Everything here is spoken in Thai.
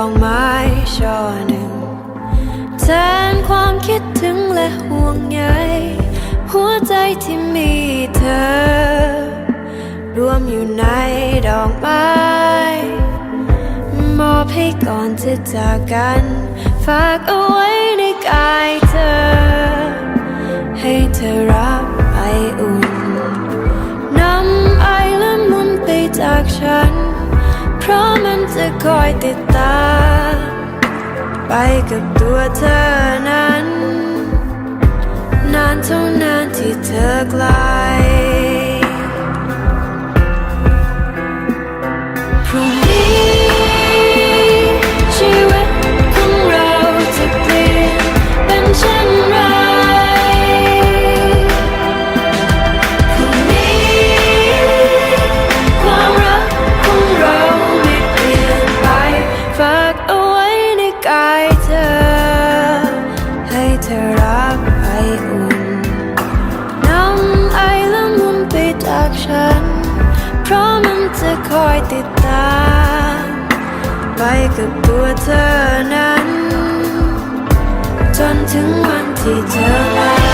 อกไม้ช่อหนึ่งแทนความคิดถึงและห่วงใยหัวใจที่มีเธอ รวมอยู่ในดอกไม้มอบให้ก่อนจะจากกัน ฝากเอาไว้ในกายเธอ ให้เธอรับไปอุ่น นำไอและมุนไปจากฉัน เพราะมันจะคอยติดตาม ไปกับตัวเธอนั้น นานเท่านานที่เธอกล้า เพราะมันจะคอยติดตาม ไปกับตัวเธอนั้น จนถึงวันที่เธอไม่